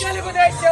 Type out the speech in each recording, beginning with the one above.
తెలుగుదేశం!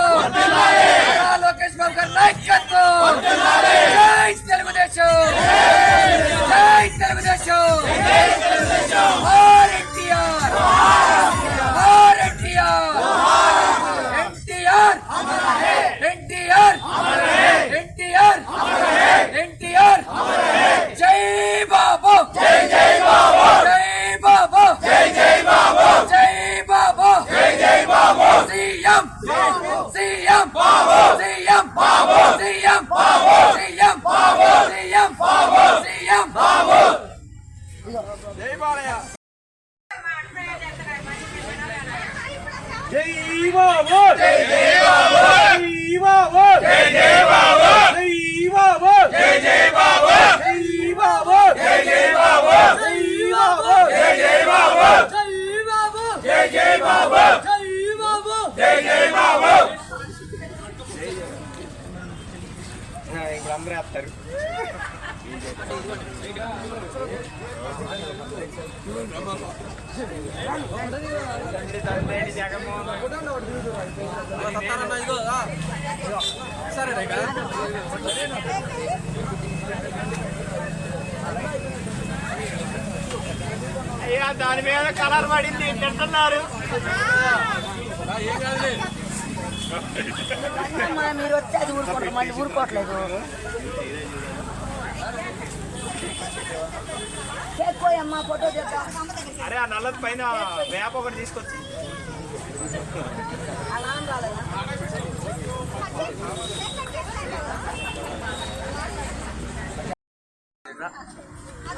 లోకేష్ బాబు గారి నాయకత్వం నారా లోకేష్ బాబు గారి నాయకత్వం జై తెలుగుదేశం జై తెలుగుదేశం ఆర్ ఎన్టీఆర్ ఆర్ ఎన్టీఆర్ ఎన్టీఆర్ ఎన్టీఆర్ ఎన్టీఆర్ ఎన్టీఆర్ జై బాబు జై జై బాబు జై బాబు జై జై బాబు జై బాబు జై జై Babu CM CM Babu CM Babu CM Babu CM Babu CM Babu CM Babu CM Babu జై జై బాబు జై బాబు జై జై బాబు జై బాబు జై జై బాబు జై బాబు జై జై బాబు జై బాబు జై జై బాబు జై బాబు జై జై బాబు జై బాబు. జై జై బాబు ఇప్పుడు అందరూ వేస్తారు అయ్యా దాని మీద కలర్ పడింది తింటున్నారు. అమ్మా, మీరు వచ్చి అది ఊరుకుంటారు మళ్ళీ ఊరుకోవట్లేదు. చేసుకోయమ్మా ఫోటో అరే ఆ నల్లది పైన వేప ఒకటి తీసుకొచ్చి. అలా రాలేదా?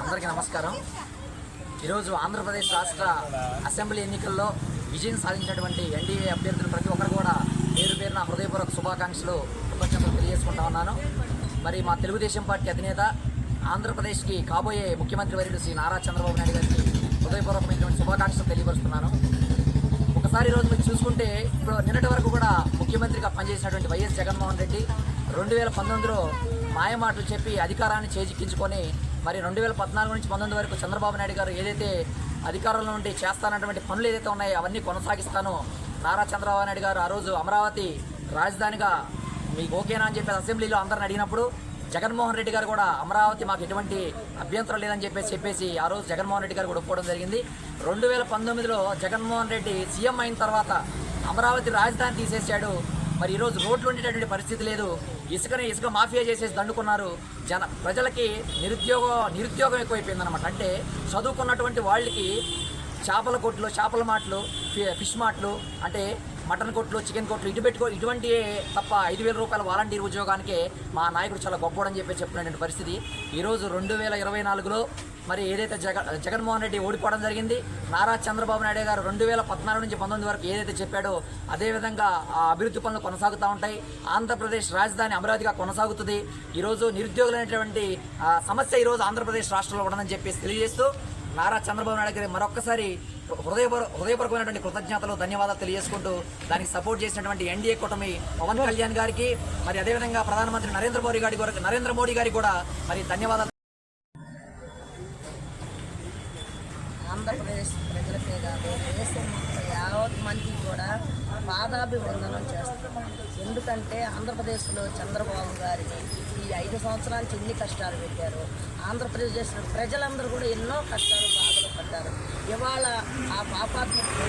అందరికీ నమస్కారం. ఈరోజు ఆంధ్రప్రదేశ్ రాష్ట్ర అసెంబ్లీ ఎన్నికల్లో విజయం సాధించినటువంటి ఎన్డీఏ అభ్యర్థులు ప్రతి ఒక్కరు కూడా పేరు పేరున హృదయపూర్వక శుభాకాంక్షలు కృతజ్ఞతలు తెలియజేసుకుంటా ఉన్నాను. మరి మా తెలుగుదేశం పార్టీ అధినేత ఆంధ్రప్రదేశ్కి కాబోయే ముఖ్యమంత్రి వర్యుడు శ్రీ నారా చంద్రబాబు నాయుడు గారికి హృదయపూర్వకమైనటువంటి శుభాకాంక్షలు తెలియపరుస్తున్నాను. ఒకసారి ఈరోజు మీరు చూసుకుంటే ఇప్పుడు నిన్నటి వరకు కూడా ముఖ్యమంత్రిగా పనిచేసినటువంటి వైఎస్ జగన్మోహన్ రెడ్డి రెండు వేల పంతొమ్మిదిలో మాయమాటలు చెప్పి అధికారాన్ని చేజిక్కించుకొని మరి రెండు వేల పద్నాలుగు నుంచి పంతొమ్మిది వరకు చంద్రబాబు నాయుడు గారు ఏదైతే అధికారంలో నుండి చేస్తానటువంటి పనులు ఏదైతే ఉన్నాయో అవన్నీ కొనసాగిస్తాను. నారా చంద్రబాబు నాయుడు గారు ఆ రోజు అమరావతి రాజధానిగా మీకు ఓకేనా అని చెప్పి అసెంబ్లీలో అందరిని అడిగినప్పుడు జగన్మోహన్ రెడ్డి గారు కూడా అమరావతి మాకు ఎటువంటి అభ్యంతరం లేదని చెప్పేసి చెప్పేసి ఆ రోజు జగన్మోహన్ రెడ్డి గారు కూడా ఒప్పుకోవడం జరిగింది. రెండు వేల పంతొమ్మిదిలో జగన్మోహన్ రెడ్డి సీఎం అయిన తర్వాత అమరావతి రాజధాని తీసేశాడు. మరి ఈరోజు రోడ్లు ఉండేటటువంటి పరిస్థితి లేదు. ఇసుకని ఇసుక మాఫియా చేసేసి దండుకున్నారు. జన ప్రజలకి నిరుద్యోగ నిరుద్యోగం ఎక్కువైపోయిందన్నమాట. అంటే చదువుకున్నటువంటి వాళ్ళకి చేపల కొట్లు చేపల మాటలు ఫిష్ మాటలు అంటే మటన్ కొట్లు చికెన్ కొట్లు ఇటు పెట్టుకో ఇటువంటి తప్ప ఐదు వేల రూపాయల వాలంటీర్ ఉద్యోగానికే మా నాయకుడు చాలా గొప్పడని చెప్పి చెప్పినటువంటి పరిస్థితి. ఈరోజు రెండు వేల ఇరవై నాలుగులో మరి ఏదైతే జగ జగన్మోహన్ రెడ్డి ఓడిపోవడం జరిగింది నారా చంద్రబాబు నాయుడు గారు రెండు వేల పద్నాలుగు నుంచి పంతొమ్మిది వరకు ఏదైతే చెప్పాడో అదేవిధంగా ఆ అభివృద్ధి పనులు కొనసాగుతూ ఉంటాయి. ఆంధ్రప్రదేశ్ రాజధాని అమరావతిగా కొనసాగుతుంది. ఈరోజు నిరుద్యోగులైనటువంటి అనేటువంటి సమస్య ఈరోజు ఆంధ్రప్రదేశ్ రాష్ట్రంలో ఉండదని చెప్పేసి తెలియజేస్తూ నారా చంద్రబాబు నాయుడు గారి మరొక్కసారి హృదయపూర్వ హృదయపూర్వకమైనటువంటి కృతజ్ఞతలు ధన్యవాదాలు తెలియజేసుకుంటూ దానికి సపోర్ట్ చేసినటువంటి ఎన్డీఏ కూటమి పవన్ కళ్యాణ్ గారికి మరి అదేవిధంగా ప్రధానమంత్రి నరేంద్ర మోడీ గారి నరేంద్ర మోడీ గారికి కూడా మరి ధన్యవాదాలు ఆంధ్రప్రదేశ్ ప్రజలకే కాదు దేశం మొత్తం యావత్ మంది కూడా పాదాభివందనం చేస్తున్నాం. ఎందుకంటే ఆంధ్రప్రదేశ్లో చంద్రబాబు గారికి ఈ ఐదు సంవత్సరాలకి ఎన్ని కష్టాలు పెట్టారు? ఆంధ్రప్రదేశ్ ప్రజలందరూ కూడా ఎన్నో కష్టాలు బాధలు పడ్డారు. ఇవాళ ఆ పాపాత్మకు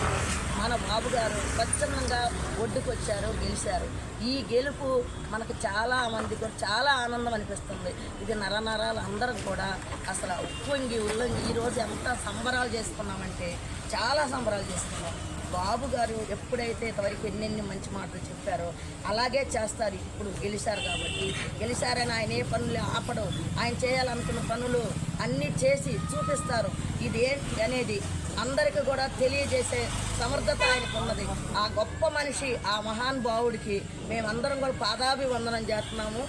మన బాబు గారు స్వచ్ఛందంగా ఒడ్డుకొచ్చారు గెలిచారు. ఈ గెలుపు మనకు చాలా మంది కూడా చాలా ఆనందం అనిపిస్తుంది. ఇది నరనరాలు అందరం కూడా అసలు ఉప్పొంగి ఉల్లంగి ఈరోజు ఎంత సంబరాలు చేసుకున్నామంటే చాలా సంబరాలు చేసుకున్నాం. బాబు గారు ఎప్పుడైతే ఇంతవరకు ఎన్నెన్ని మంచి మాటలు చెప్పారో అలాగే చేస్తారు. ఇప్పుడు గెలిచారు కాబట్టి. గెలిచారని ఆయన ఏ పనులు ఆపడం ఆయన చేయాలనుకున్న పనులు అన్నీ చేసి చూపిస్తారు. ఇదేంటి అనేది అందరికి కూడా తెలియజేసే సమర్థత ఆయనకు ఉన్నది. ఆ గొప్ప మనిషి ఆ మహాన్ భావుడికి మేమందరం కూడా పాదాభివందనం చేస్తున్నాము.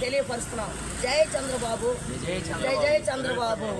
తెలియపరుస్తున్నాము జయ చంద్రబాబు. జయ జయ చంద్రబాబు.